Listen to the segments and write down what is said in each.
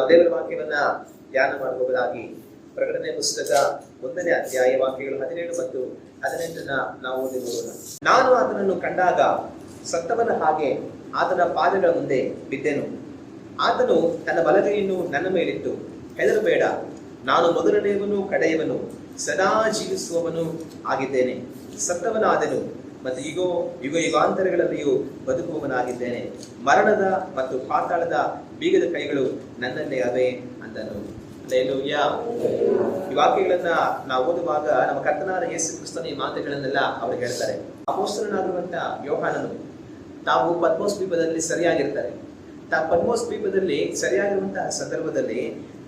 ನಾವು ದೇವರ ವಾಕ್ಯವನ್ನ ಧ್ಯಾನ ಮಾಡುವುದಾಗಿ ಪ್ರಕಟಣೆ ಪುಸ್ತಕ ಒಂದನೇ ಅಧ್ಯಾಯ ವಾಕ್ಯಗಳು ಹದಿನೇಳು ಮತ್ತು ಹದಿನೆಂಟನ್ನ ನಾವು ಓದಿ ನೋಡೋಣ. ನಾನು ಆತನನ್ನು ಕಂಡಾಗ ಸತ್ತವನ ಹಾಗೆ ಆತನ ಪಾದಗಳ ಮುಂದೆ ಬಿದ್ದೆನು. ಆತನು ತನ್ನ ಬಲಗೈಯನ್ನು ನನ್ನ ಮೇಲಿಟ್ಟು, ಹೆದರಬೇಡ, ನಾನು ಮೊದಲನೆಯವನು, ಕಡೆಯವನು, ಸದಾ ಜೀವಿಸುವವನು ಆಗಿದ್ದೇನೆ. ಸತ್ತವನಾದೆನು ಮತ್ತು ಈಗೋ ಯುಗ ಯುಗಾಂತರಗಳಲ್ಲಿಯೂ ಬದುಕುವವನಾಗಿದ್ದೇನೆ. ಮರಣದ ಮತ್ತು ಪಾತಾಳದ ಬೀಗದ ಕೈಗಳು ನನ್ನಲ್ಲೇ ಅವೆ ಅಂದನು. ಈ ವಾಕ್ಯಗಳನ್ನ ನಾವು ಓದುವಾಗ ನಮ್ಮ ಕರ್ತನಾದ ಯೇಸು ಕ್ರಿಸ್ತನ ಈ ಮಾತುಗಳನ್ನೆಲ್ಲ ಅವರು ಹೇಳ್ತಾರೆ. ಅಪೋಸ್ತನಾಗಿರುವಂತ ಯೋಹಾನನು ತಾವು ಪದ್ಮೋಸ್ ದ್ವೀಪದಲ್ಲಿ ಸರಿಯಾಗಿರ್ತಾರೆ. ತಾವು ಪದ್ಮೋಸ್ ದ್ವೀಪದಲ್ಲಿ ಸರಿಯಾಗಿರುವಂತಹ ಸಂದರ್ಭದಲ್ಲಿ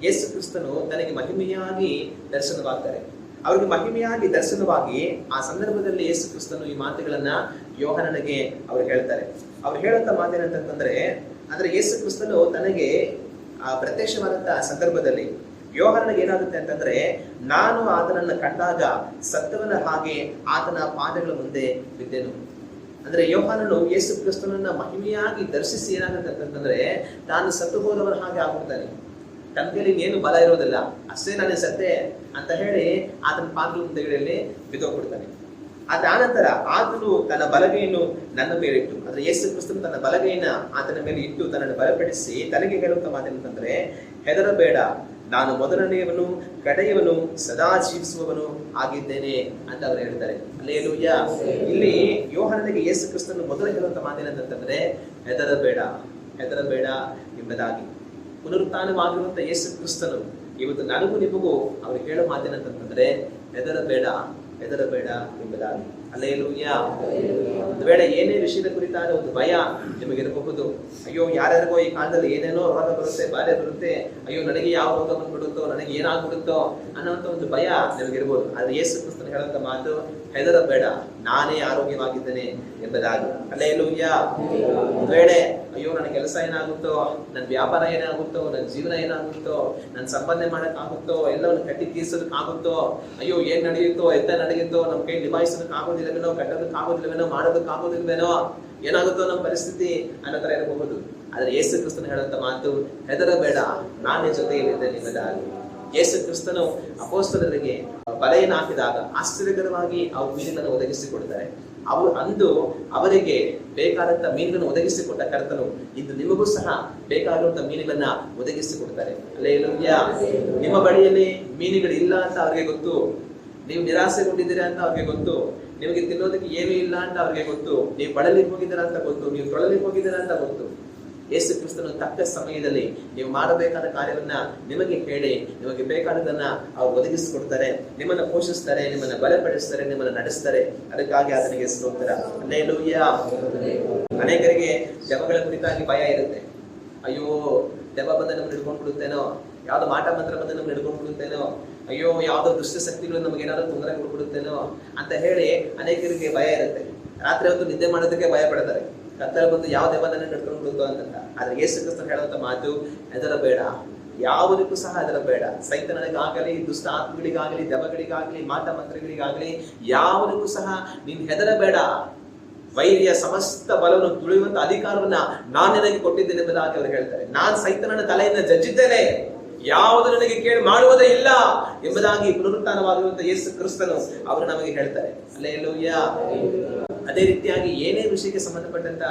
ಯೇಸು ಕ್ರಿಸ್ತನು ತನಗೆ ಮಹಿಮೆಯಾಗಿ ದರ್ಶನವಾಗ್ತಾರೆ. ಅವರಿಗೆ ಮಹಿಮೆಯಾಗಿ ದರ್ಶನವಾಗಿ ಆ ಸಂದರ್ಭದಲ್ಲಿ ಯೇಸು ಕ್ರಿಸ್ತನು ಈ ಮಾತುಗಳನ್ನ ಯೋಹನನಿಗೆ ಅವ್ರು ಹೇಳ್ತಾರೆ. ಅವ್ರು ಹೇಳುವಂತ ಮಾತೇನಂತಂದ್ರೆ ಅಂದ್ರೆ ಯೇಸು ಕ್ರಿಸ್ತನು ತನಗೆ ಆ ಪ್ರತ್ಯಕ್ಷವಾದಂತಹ ಸಂದರ್ಭದಲ್ಲಿ ಯೋಹಾನನಿಗೆ ಏನಾಗುತ್ತೆ ಅಂತಂದ್ರೆ, ನಾನು ಆತನನ್ನು ಕಂಡಾಗ ಸತ್ತವನ ಹಾಗೆ ಆತನ ಪಾದಗಳ ಮುಂದೆ ಬಿದ್ದೆನು. ಅಂದ್ರೆ ಯೋಹಾನನು ಯೇಸು ಕ್ರಿಸ್ತನನ್ನ ಮಹಿಮೆಯಾಗಿ ದರ್ಶಿಸಿ ಏನಾಗುತ್ತೆ ಅಂತಂದ್ರೆ, ತಾನು ಸತ್ತು ಹೋದವನ ಹಾಗೆ ಆಗ್ಬಿಡ್ತಾನೆ. ತನ್ನ ಕೈಲಿ ಏನು ಬಲ ಇರೋದಿಲ್ಲ. ಅಷ್ಟೇ ನಾನೇ ಸತ್ತೆ ಅಂತ ಹೇಳಿ ಆತನ ಪಾದಗಳ ಮುಂದೆಗಳಲ್ಲಿ ಬಿದ್ದೋಗ್ಬಿಡ್ತಾನೆ. ಅದ ಆನಂತರ ಆತನು ತನ್ನ ಬಲಗೈಯನ್ನು ನನ್ನ ಮೇಲೆ ಇಟ್ಟು, ಅಂದ್ರೆ ಯೇಸು ಕ್ರಿಸ್ತನು ತನ್ನ ಬಲಗೈನ ಆತನ ಮೇಲೆ ಇಟ್ಟು ತನ್ನನ್ನು ಬಲಪಡಿಸಿ ತನಗೆ ಹೇಳುವಂತ ಮಾತೇನಂತಂದ್ರೆ ಹೆದರಬೇಡ, ನಾನು ಮೊದಲನೆಯವನು, ಕಡೆಯವನು, ಸದಾ ಜೀವಿಸುವವನು ಆಗಿದ್ದೇನೆ ಅಂತ ಅವರು ಹೇಳ್ತಾರೆ ಅಲ್ಲೇಲೂಯ್ಯ ಇಲ್ಲಿ ಯೋಹನನಿಗೆ ಯೇಸು ಕ್ರಿಸ್ತನು ಮೊದಲು ಹೇಳುವಂತ ಮಾತೇನಂತಂದ್ರೆ ಹೆದರಬೇಡ ಹೆದರಬೇಡ ಎಂಬುದಾಗಿ. ಪುನರುತ್ಥಾನವಾಗಿರುವಂತ ಯೇಸು ಕ್ರಿಸ್ತನು, ಇವತ್ತು ನನಗೂ ನಿಮಗೂ ಅವ್ರು ಹೇಳೋ ಮಾತೇನಂತಂದ್ರೆ ಹೆದರಬೇಡ ಹೆದರಬೇಡ ಎಂಬುದಾಗಿ. ಅಲ್ಲೇಲೂಯ್ಯ ಒಂದು ವೇಳೆ ಏನೇ ವಿಷಯದ ಕುರಿತಾದ ಒಂದು ಭಯ ನಿಮಗಿರಬಹುದು. ಅಯ್ಯೋ, ಯಾರ್ಯಾರಿಗೋ ಈ ಕಾಲದಲ್ಲಿ ಏನೇನೋ ರೋಗ ಬರುತ್ತೆ ಬಾಲ್ಯ ಬರುತ್ತೆ, ಅಯ್ಯೋ, ನನಗೆ ಯಾವ ರೋಗ ಬಂದ್ಬಿಡುತ್ತೋ, ನನಗೆ ಏನಾಗ್ಬಿಡುತ್ತೋ ಅನ್ನೋಂಥ ಒಂದು ಭಯ ನಿಮಗಿರ್ಬೋದು ಆದ್ರೆ ಯೇಸು ಕ್ರಿಸ್ತನ ಹೇಳಂತ ಮಾತು, ಹೆದರಬೇಡ, ನಾನೇ ಆರೋಗ್ಯವಾಗಿದ್ದೇನೆ ಎಂಬುದಾಗಿ. ಅಲ್ಲೇಲೂಯ್ಯ ಒಂದು ವೇಳೆ, ಅಯ್ಯೋ, ನನ್ನ ಕೆಲಸ ಏನಾಗುತ್ತೋ, ನನ್ನ ವ್ಯಾಪಾರ ಏನಾಗುತ್ತೋ, ನನ್ನ ಜೀವನ ಏನಾಗುತ್ತೋ, ನನ್ನ ಸಂಪಾದನೆ ಮಾಡಕ್ ಆಗುತ್ತೋ ಎಲ್ಲವನ್ನು ಕಟ್ಟಿ ತೀರ್ಸೋದಕ್ಕಾಗುತ್ತೋ, ಅಯ್ಯೋ, ಏನ್ ನಡೆಯುತ್ತೋ, ಎತ್ತ ನಡೆಯುತ್ತೋ, ನಮ್ಮ ಕೈ ನಿಭಾಯಿಸೋದಕ್ ಆಗೋದಿಲ್ಲವೇನೋ ಮಾಡೋದಕ್ಕೆ ಆಗೋದಿಲ್ವೇನೋ ಏನಾಗುತ್ತೋ ನಮ್ಮ ಪರಿಸ್ಥಿತಿ ಅನ್ನೋ ತರ ಇರಬಹುದು. ಆದ್ರೆ ಯೇಸು ಕ್ರಿಸ್ತನ ಹೇಳುವಂತ ಮಾತು, ಹೆದರಬೇಡ, ನಾನೇ ಜೊತೆಯಲ್ಲಿದ್ದೆ ನಿಮ್ಮದಾಗಿ ಯೇಸು ಕ್ರಿಸ್ತನು ಅಪೋಸ್ತಲರಿಗೆ ಬಲೆಯನ್ನು ಹಾಕಿದಾಗ ಆಶ್ಚರ್ಯಕರವಾಗಿ ಅವ್ರು ಮೀನುಗಳನ್ನು ಒದಗಿಸಿಕೊಡ್ತಾರೆ. ಅವರು ಅಂದು ಅವರಿಗೆ ಬೇಕಾದಂತ ಮೀನುಗಳನ್ನು ಒದಗಿಸಿಕೊಟ್ಟ ಕರ್ತನು ಇಂದು ನಿಮಗೂ ಸಹ ಬೇಕಾಗಿರುವಂತ ಮೀನುಗಳನ್ನ ಒದಗಿಸಿಕೊಡ್ತಾರೆ. ಅಲ್ಲೇ ನಿಮ್ಮ ಬಳಿಯಲ್ಲಿ ಮೀನುಗಳು ಇಲ್ಲ ಅಂತ ಅವ್ರಿಗೆ ಗೊತ್ತು. ನೀವು ನಿರಾಸೆಗೊಂಡಿದ್ದೀರಾ ಅಂತ ಅವ್ರಿಗೆ ಗೊತ್ತು. ನಿಮಗೆ ತಿನ್ನೋದಕ್ಕೆ ಏನೂ ಇಲ್ಲ ಅಂತ ಅವ್ರಿಗೆ ಗೊತ್ತು. ನೀವು ಬಳಲಿ ಹೋಗಿದ್ದೀರಾ ಅಂತ ಗೊತ್ತು. ನೀವು ತೊಳಲಿ ಹೋಗಿದ್ದೀರಾ ಅಂತ ಗೊತ್ತು. ಯೇಸು ಕ್ರಿಸ್ತನು ತಕ್ಕ ಸಮಯದಲ್ಲಿ ನೀವು ಮಾಡಬೇಕಾದ ಕಾರ್ಯವನ್ನ ನಿಮಗೆ ಹೇಳಿ, ನಿಮಗೆ ಬೇಕಾದದನ್ನ ಅವ್ರು ಒದಗಿಸಿಕೊಡ್ತಾರೆ, ನಿಮ್ಮನ್ನ ಪೋಷಿಸ್ತಾರೆ, ನಿಮ್ಮನ್ನ ಬಲಪಡಿಸ್ತಾರೆ, ನಿಮ್ಮನ್ನ ನಡೆಸ್ತಾರೆ. ಅದಕ್ಕಾಗಿ ಆತನಿಗೆ ಸ್ತೋತ್ರ. ಅನೇಕರಿಗೆ ಜಪಗಳ ಕುರಿತಾಗಿ ಭಯ ಇರುತ್ತೆ. ಅಯ್ಯೋ ದೆಬ್ಬ ಬಂದ ನಮ್ಗೆ ಹಿಡ್ಕೊಂಡು ಬಿಡುತ್ತೇನೋ ಯಾವ್ದೋ ಮಾಟ ಮಂತ್ರ ಬಂದು ನಮ್ಗೆ ಹಿಡ್ಕೊಂಡು ಬಿಡುತ್ತೇನೋ ಅಯ್ಯೋ, ಯಾವ್ದೋ ದುಷ್ಟ ಶಕ್ತಿಗಳು ನಮ್ಗೆ ಏನಾದ್ರು ತೊಂದರೆ ಕೊಡ್ಬಿಡುತ್ತೇನೋ ಅಂತ ಹೇಳಿ ಅನೇಕರಿಗೆ ಭಯ ಇರುತ್ತೆ. ರಾತ್ರಿ ಹೊತ್ತು ನಿದ್ದೆ ಮಾಡೋದಕ್ಕೆ ಭಯ ಪಡ್ತಾರೆ. ಕತ್ತಲ ಬಂದು ಯಾವ ದೆವ್ವ ನಡ್ಕೊಂಡು ಬಿಡುತ್ತೋ ಅಂತ ಆದ್ರೆ ಯೇಸು ಕ್ರಿಸ್ತನ್ ಹೇಳುವಂತ ಮಾತು ಹೆದರಬೇಡ ಯಾವುದಕ್ಕೂ ಸಹ ಅದರ ಹೆದರಬೇಡ ಸೈತನಿಗಾಗಲಿ ದುಷ್ಟ ಆತ್ಮಗಳಿಗಾಗಲಿ ದೆವಗಳಿಗಾಗಲಿ ಮಾಟ ಮಂತ್ರಗಳಿಗಾಗಲಿ, ಯಾವುದಕ್ಕೂ ಸಹ ನೀನು ಹೆದರಬೇಡ. ವೈರಿಯ ಸಮಸ್ತ ಬಲವನ್ನು ತುಳಿಯುವಂತ ಅಧಿಕಾರವನ್ನ ನಾನು ನಿನಗೆ ಕೊಟ್ಟಿದ್ದೇನೆ ಎಂಬುದಾಗಿ ಅವರು ಹೇಳ್ತಾರೆ. ನಾನ್ ಸೈತನನ ತಲೆಯಿಂದ ಜಜ್ಜಿದ್ದೇನೆ. ಯಾವುದು ನನಗೆ ಕೇಳಿ ಮಾಡುವುದೇ ಇಲ್ಲ ಎಂಬುದಾಗಿ ಪುನರುತ್ಥಾನವಾಗಿರುವಂತಹ ಯೇಸು ಕ್ರಿಸ್ತನು ಅವರು ನಮಗೆ ಹೇಳ್ತಾರೆ. ಅಲ್ಲೇ ಅದೇ ರೀತಿಯಾಗಿ ಏನೇ ವಿಷಯಕ್ಕೆ ಸಂಬಂಧಪಟ್ಟಂತ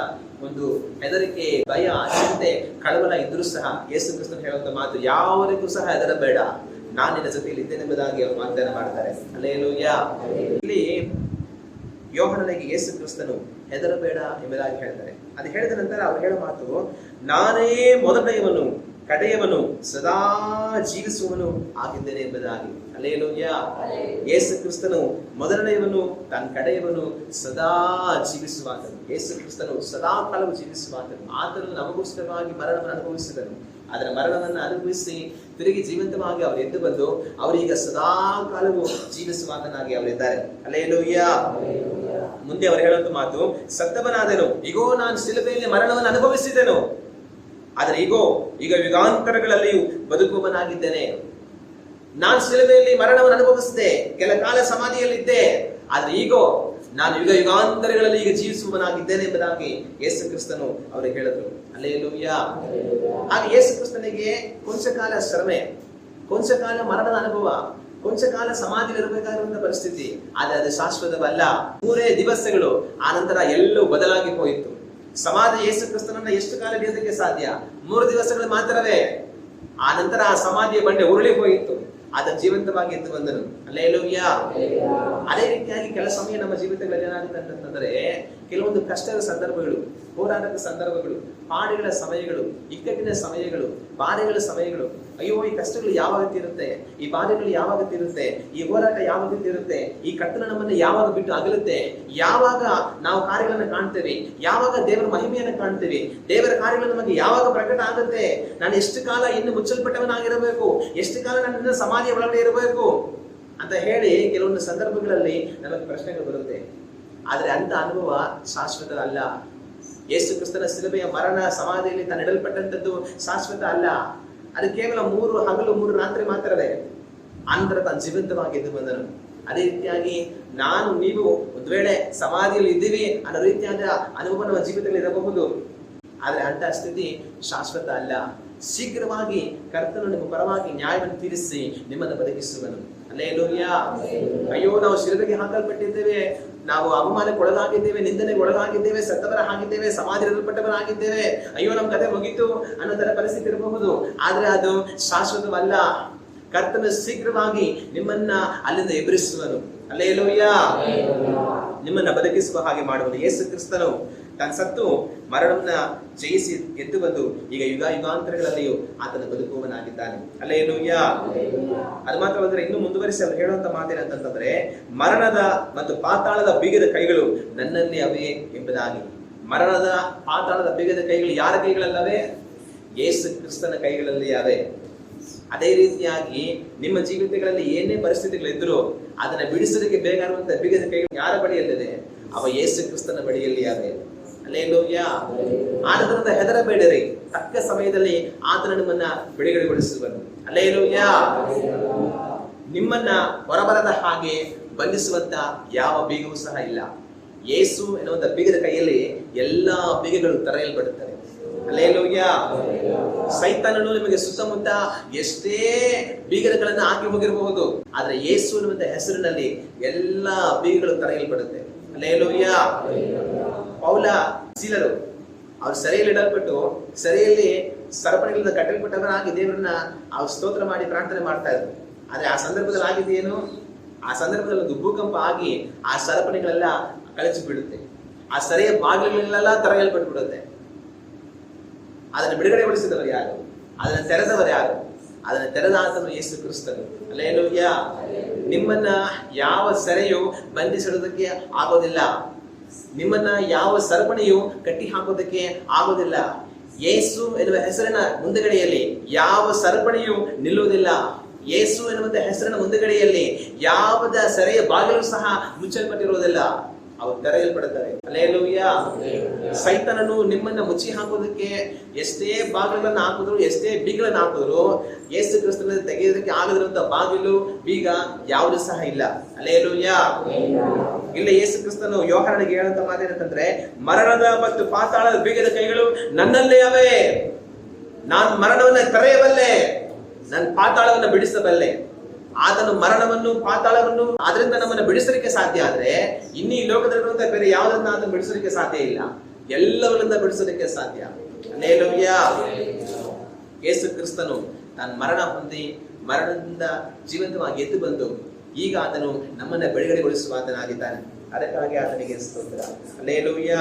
ಒಂದು ಹೆದರಿಕೆ, ಭಯ ಚಿಂತೆ ಕಳವಳ ಇದ್ರೂ ಸಹ ಯೇಸು ಕ್ರಿಸ್ತನು ಹೇಳುವಂತ ಮಾತು ಯಾವರಿಗೂ ಸಹ ಹೆದರಬೇಡ. ನಾನು ನಿನ್ನ ಜೊತೆಯಲ್ಲಿ ಇದ್ದೇನೆ ಎಂಬುದಾಗಿ ಅವರು ವಾಗ್ದಾನ ಮಾಡ್ತಾರೆ. ಅಲ್ಲೇ ಇಲ್ಲಿ ಯೋಹನನಿಗೆ ಯೇಸು ಕ್ರಿಸ್ತನು ಹೆದರಬೇಡ ಎಂಬುದಾಗಿ ಹೇಳ್ತಾರೆ. ಅದು ಹೇಳಿದ ನಂತರ ಅವ್ರು ಹೇಳೋ ಮಾತು, ನಾನೇ ಮೊದಲನೆಯವನು. ಕಡೆಯವನು ಸದಾ ಜೀವಿಸುವನು ಆಗಿದ್ದೇನೆ ಎಂಬುದಾಗಿ. ಅಲ್ಲೇಲೂಯ್ಯ ಯೇಸು ಕ್ರಿಸ್ತನು ಮೊದಲನೆಯವನು ತಾನು ಕಡೆಯವನು ಸದಾ ಜೀವಿಸುವಾತನು ಯೇಸು ಕ್ರಿಸ್ತನು ಸದಾ ಕಾಲವು ಜೀವಿಸುವಾತನು ಆತನು ನಮಗೋಸ್ಕರವಾಗಿ ಮರಣವನ್ನು ಅನುಭವಿಸಿದನು. ಅದರ ಮರಣವನ್ನು ಅನುಭವಿಸಿ ತಿರುಗಿ ಜೀವಂತವಾಗಿ ಅವರು ಎದ್ದು ಬಂದು ಅವರೀಗ ಸದಾ ಕಾಲವು ಜೀವಿಸುವಾತನಾಗಿ ಅವರಿದ್ದಾರೆ. ಅಲ್ಲೇಲೂಯ್ಯ ಮುಂದೆ ಅವರು ಹೇಳುವಂತ ಮಾತು, ಸತ್ತವನಾದನು. ಈಗೋ ನಾನು ಶಿಲುಬೆಯಲ್ಲಿ ಮರಣವನ್ನು ಅನುಭವಿಸಿದೆನು. ಆದರೆ ಈಗೋ, ಈಗ ಯುಗಾಂತರಗಳಲ್ಲಿಯೂ ಬದುಕುವನಾಗಿದ್ದೇನೆ ನಾನು ಸಿಲುಬೆಯಲ್ಲಿ ಮರಣವನ್ನು ಅನುಭವಿಸಿದೆ, ಕೆಲ ಕಾಲ ಸಮಾಧಿಯಲ್ಲಿದ್ದೆ. ಆದ್ರೆ ಈಗೋ, ನಾನು ಯುಗ ಯುಗಾಂತರಗಳಲ್ಲಿ ಈಗ ಜೀವಿಸುವನಾಗಿದ್ದೇನೆ ಎಂಬುದಾಗಿ ಯೇಸು ಕ್ರಿಸ್ತನು ಅವರು ಹೇಳಿದ್ರು. ಅಲ್ಲೇಲೂಯ್ಯ ಹಾಗೆ ಯೇಸು ಕ್ರಿಸ್ತನಿಗೆ ಕೊಂಚ ಕಾಲ ಶ್ರಮೆ, ಕೊಂಚ ಕಾಲ ಮರಣದ ಅನುಭವ, ಕೊಂಚ ಕಾಲ ಸಮಾಧಿ ಇರಬೇಕಾಗಿರುವಂತಹ ಪರಿಸ್ಥಿತಿ. ಆದರೆ ಅದು ಶಾಶ್ವತವಲ್ಲ. ಮೂರೇ ದಿವಸಗಳು ಆ ನಂತರ ಎಲ್ಲವೂ ಬದಲಾಗಿ ಹೋಯಿತು. ಸಮಾಧಿ ಯೇಸು ಕ್ರಿಸ್ತನನ್ನ ಎಷ್ಟು ಕಾಲ ಇಡೋದಕ್ಕೆ ಸಾಧ್ಯ? ಮೂರು ದಿವಸಗಳು ಮಾತ್ರವೇ. ಆ ನಂತರ ಆ ಸಮಾಧಿಯ ಬಂಡೆ ಉರುಳಿ ಹೋಯಿತು. ಆತ ಜೀವಂತವಾಗಿ ಎದ್ದು ಬಂದನು. ಅಲ್ಲೇಲೂಯ್ಯ ಅದೇ ರೀತಿಯಾಗಿ ಕೆಲ ಸಮಯ ನಮ್ಮ ಜೀವಿತಗಳಲ್ಲಿ ಏನಾಗುತ್ತೆ ಅಂತಂದ್ರೆ ಕೆಲವೊಂದು ಕಷ್ಟದ ಸಂದರ್ಭಗಳು, ಹೋರಾಟದ ಸಂದರ್ಭಗಳು ಪಾಡಿಗಳ ಸಮಯಗಳು, ಇಕ್ಕಟ್ಟಿನ ಸಮಯಗಳು, ಬಾಧೆಗಳ ಸಮಯಗಳು, ಅಯ್ಯೋ, ಈ ಕಷ್ಟಗಳು ಯಾವಾಗ ತೀರುತ್ತೆ? ಈ ಬಾಧೆಗಳು ಯಾವಾಗ ತೀರುತ್ತೆ? ಈ ಹೋರಾಟ ಯಾವಾಗ ಇರುತ್ತೆ ಈ ಕತ್ತಲ ನಮ್ಮನ್ನು ಯಾವಾಗ ಬಿಟ್ಟು ಅಗಲುತ್ತೆ? ಯಾವಾಗ ನಾವು ಕಾರ್ಯಗಳನ್ನು ಕಾಣ್ತೇವೆ? ಯಾವಾಗ ದೇವರ ಮಹಿಮೆಯನ್ನು ಕಾಣ್ತೇವೆ? ದೇವರ ಕಾರ್ಯಗಳು ನಮಗೆ ಯಾವಾಗ ಪ್ರಕಟ ಆಗುತ್ತೆ? ನಾನು ಎಷ್ಟು ಕಾಲ ಇನ್ನು ಮುಚ್ಚಲ್ಪಟ್ಟವನಾಗಿರಬೇಕು? ಎಷ್ಟು ಕಾಲ ನನ್ನ ಇನ್ನು ಸಮಾಧಿಯ ಒಳಗಡೆ ಇರಬೇಕು ಅಂತ ಹೇಳಿ ಕೆಲವೊಂದು ಸಂದರ್ಭಗಳಲ್ಲಿ ನಮಗೆ ಪ್ರಶ್ನೆಗಳು ಬರುತ್ತೆ. ಆದರೆ ಅಂತ ಅನುಭವ ಶಾಶ್ವತ ಅಲ್ಲ ಯೇಸು ಕ್ರಿಸ್ತನ ಸಿಲುಬೆಯ ಮರಣ ಸಮಾಧಿಯಲ್ಲಿ ತಾನು ಶಾಶ್ವತ ಅಲ್ಲ. ಅದು ಕೇವಲ ಮೂರು ಹಗಲು, ಮೂರು ರಾತ್ರಿ ಮಾತ್ರವೇ ಆನಂತರ ತಾನು ಜೀವಂತವಾಗಿ ಎದ್ದು ಬಂದನು. ಅದೇ ರೀತಿಯಾಗಿ ನಾನು, ನೀವು ಒಂದು ವೇಳೆ ಸಮಾಧಿಯಲ್ಲಿ ಇದ್ದೀವಿ ಅನ್ನೋ ರೀತಿಯಾದ ಅನುಭವ ನಮ್ಮ ಜೀವಿತದಲ್ಲಿ ಇರಬಹುದು. ಆದರೆ ಅಂತ ಸ್ಥಿತಿ ಶಾಶ್ವತ ಅಲ್ಲ. ಶೀಘ್ರವಾಗಿ ಕರ್ತನು ನಿಮ್ಮ ಪರವಾಗಿ ನ್ಯಾಯವನ್ನು ತೀರಿಸಿ ನಿಮ್ಮನ್ನು ಬದುಕಿಸುವನು. ಅಲ್ಲೇಲೂಯ್ಯ. ಅಯ್ಯೋ ನಾವು ಶಿಲುಬೆಗೆ ಹಾಕಲ್ಪಟ್ಟಿದ್ದೇವೆ. ನಾವು ಅವಮಾನಕ್ಕೆ ಒಳಗಾಗಿದ್ದೇವೆ ನಿಂದನೆಗೆ ಒಳಗಾಗಿದ್ದೇವೆ ಸತ್ತವರ ಹಾಗಿದ್ದೇವೆ ಸಮಾಧಿರಲ್ಪಟ್ಟವರಾಗಿದ್ದೇವೆ ಅಯ್ಯೋ ನಮ್ಮ ಕತೆ ಮುಗೀತು ಅನ್ನೋ ತರ ಪರಿಸ್ಥಿತಿ ಇರಬಹುದು. ಆದ್ರೆ ಅದು ಶಾಶ್ವತವಲ್ಲ. ಕರ್ತನ ಶೀಘ್ರವಾಗಿ ನಿಮ್ಮನ್ನ ಅಲ್ಲಿಂದ ಎದುರಿಸುವನು ಲೋಹಿಯ ನಿಮ್ಮನ್ನ ಬದುಕಿಸುವ ಹಾಗೆ ಮಾಡುವನು. ಯೇಸು ಕ್ರಿಸ್ತನು ತಾನು ಸತ್ತು ಮರಣವನ್ನ ಜಯಿಸಿ ಎದ್ದು ಬಂದು ಈಗ ಯುಗ ಯುಗಾಂತರಗಳಲ್ಲಿಯೂ ಆತನ ಬದುಕುವವನಾಗಿದ್ದಾನೆ. ಯಾ ಅದು ಮಾತ್ರವಲ್ಲದೆ ಇನ್ನು ಮುಂದುವರಿಸಿ ಅವರು ಹೇಳುವಂತ ಮಾತೇನಂತಂದ್ರೆ, ಮರಣದ ಮತ್ತು ಪಾತಾಳದ ಬೀಗದ ಕೈಗಳು ನನ್ನಲ್ಲಿ ಅವೇ ಎಂಬುದಾಗಿ. ಮರಣದ ಪಾತಾಳದ ಬೀಗದ ಕೈಗಳು ಯಾರ ಕೈಗಳಲ್ಲವೇ? ಯೇಸು ಕ್ರಿಸ್ತನ ಕೈಗಳಲ್ಲಿ ಯಾವೇ ಅದೇ ರೀತಿಯಾಗಿ ನಿಮ್ಮ ಜೀವಿತಗಳಲ್ಲಿ ಏನೇ ಪರಿಸ್ಥಿತಿಗಳಿದ್ರು ಅದನ್ನ ಬಿಡಿಸೋದಕ್ಕೆ ಬೇಕಾಗುವಂತ ಬೀಗದ ಕೈಗಳು ಯಾರ ಬಳಿಯಲ್ಲಿದೆ? ಅವ ಯೇಸು ಕ್ರಿಸ್ತನ ಬಳಿಯಲ್ಲಿ ಅಲ್ಲೇಲೂಯ್ಯ ಆನಂದರದ ಹೆದರಬೇಡಿರಿ. ತಕ್ಕ ಸಮಯದಲ್ಲಿ ಆತನ ನಿಮ್ಮನ್ನ ಬಿಡುಗಡೆಗೊಳಿಸುವನು. ಅಲ್ಲೇಲೂಯ್ಯ ನಿಮ್ಮನ್ನ ಹೊರಬರದ ಹಾಗೆ ಬಂಧಿಸುವಂತ ಯಾವ ಬೀಗವೂ ಸಹ ಇಲ್ಲ. ಯೇಸು ಎನ್ನುವಂತ ಬೀಗದ ಕೈಯಲ್ಲಿ ಎಲ್ಲಾ ಬೀಗಗಳು ತರೆಯಲ್ಪಡುತ್ತವೆ. ಅಲ್ಲೇಲೂಯ್ಯ ಸೈತಾನನು ನಿಮಗೆ ಸುತ್ತಮುತ್ತ ಎಷ್ಟೇ ಬೀಗರಗಳನ್ನು ಹಾಕಿ ಹೋಗಿರಬಹುದು, ಆದ್ರೆ ಯೇಸು ಎನ್ನುವಂತ ಹೆಸರಿನಲ್ಲಿ ಎಲ್ಲಾ ಬೀಗಗಳು ತರೆಯಲ್ಪಡುತ್ತೆ ಅಲ್ಲೇಲೂಯ್ಯ ಪೌಲ ಸೀಲರು, ಅವ್ರು ಸೆರೆಯಲ್ಲಿ ಇಡಲ್ಪಟ್ಟು, ಸೆರೆಯಲ್ಲಿ ಸರಪಣಿಗಳಿಂದ ಕಟ್ಟಲ್ಪಟ್ಟವರಾಗಿ ದೇವರನ್ನ ಅವ್ರು ಸ್ತೋತ್ರ ಮಾಡಿ ಪ್ರಾರ್ಥನೆ ಮಾಡ್ತಾ ಇದ್ರು. ಆದ್ರೆ ಆ ಸಂದರ್ಭದಲ್ಲಿ ಆಗಿದ್ದೇನು? ಆ ಸಂದರ್ಭದಲ್ಲಿ ಒಂದು ಭೂಕಂಪ ಆಗಿ ಆ ಸರಪಣಿಗಳೆಲ್ಲ ಕಳಚಿ ಬಿಡುತ್ತೆ ಆ ಸೆರೆಯ ಬಾಗಿಲುಗಳೆಲ್ಲ ತೆರೆಯಲ್ಪಟ್ಬಿಡುತ್ತೆ ಅದನ್ನು ಬಿಡುಗಡೆಗೊಳಿಸಿದವರು ಯಾರು? ಅದನ್ನ ತೆರೆದವರು ಯಾರು? ಅದನ್ನ ತೆರೆದ ಆತನು ಯೇಸು ಕ್ರಿಸ್ತನು. ಅಲ್ಲೇನು ನಿಮ್ಮನ್ನ ಯಾವ ಸೆರೆಯು ಬಂಧಿಸಿಡೋದಕ್ಕೆ ಆಗೋದಿಲ್ಲ. ನಿಮ್ಮನ್ನ ಯಾವ ಸರಪಣಿಯು ಕಟ್ಟಿ ಹಾಕೋದಕ್ಕೆ ಆಗೋದಿಲ್ಲ ಯೇಸು ಎನ್ನುವ ಹೆಸರಿನ ಮುಂದಗಡೆಯಲ್ಲಿ ಯಾವ ಸರಪಣಿಯು ನಿಲ್ಲುವುದಿಲ್ಲ. ಯೇಸು ಎನ್ನುವಂತ ಹೆಸರಿನ ಮುಂದಗಡೆಯಲ್ಲಿ ಯಾವದ ಸೆರೆಯ ಬಾಗಿಲು ಸಹ ಮುಚ್ಚಲ್ಪಟ್ಟಿರುವುದಿಲ್ಲ. ಅವು ಕರೆಯಲ್ಪಡುತ್ತಾರೆ ಅಲ್ಲೇಲೂಯ್ಯ ಸೈತನನು ನಿಮ್ಮನ್ನ ಮುಚ್ಚಿ ಹಾಕೋದಕ್ಕೆ ಎಷ್ಟೇ ಬಾಗಿಲನ್ನ ಹಾಕಿದ್ರು, ಎಷ್ಟೇ ಬೀಗಳನ್ನ ಹಾಕಿದ್ರು, ಯೇಸು ಕ್ರಿಸ್ತನ ತೆಗೆಯೋದಕ್ಕೆ ಆಗದಿರುವಂತ ಬಾಗಿಲು, ಬೀಗ ಯಾವ್ದು ಸಹ ಇಲ್ಲ. ಅಲ್ಲೇಲೂಯ್ಯ ಇಲ್ಲ ಏಸು ಕ್ರಿಸ್ತನು ಯೋಹರನಿಗೆ ಹೇಳಂತ ಮಾತೇನಂತಂದ್ರೆ ಮರಣದ ಮತ್ತು ಪಾತಾಳದ ಬೀಗದ ಕೈಗಳು ನನ್ನಲ್ಲೇ ಅವೇ. ನಾನು ಮರಣವನ್ನ ತೆರೆಯಬಲ್ಲೆ ನನ್ನ ಪಾತಾಳವನ್ನ ಬಿಡಿಸಬಲ್ಲೆ. ಆತನು ಮರಣವನ್ನು, ಪಾತಾಳವನ್ನು ಅದರಿಂದ ನಮ್ಮನ್ನು ಬಿಡಿಸಲಿಕ್ಕೆ ಸಾಧ್ಯ ಆದ್ರೆ ಇನ್ನು ಈ ಲೋಕದಲ್ಲಿರುವಂತ ಬೇರೆ ಯಾವುದನ್ನ ಆತನು ಬಿಡಿಸಲಿಕ್ಕೆ ಸಾಧ್ಯ ಇಲ್ಲ. ಎಲ್ಲವರಿಂದ ಬಿಡಿಸಲಿಕ್ಕೆ ಸಾಧ್ಯ. ಯೇಸು ಕ್ರಿಸ್ತನು ತಾನು ಮರಣ ಹೊಂದಿ ಮರಣದಿಂದ ಜೀವಂತವಾಗಿ ಎದ್ದು ಬಂದು ಈಗ ಆತನು ನಮ್ಮನ್ನ ಬಿಡುಗಡೆಗೊಳಿಸುವ ಆತನಾಗಿದ್ದಾನೆ. ಅದಕ್ಕಾಗಿ ಆತನಿಗೆ ಸ್ತೋತ್ರ. ಅಲ್ಲೇಲೂಯ್ಯ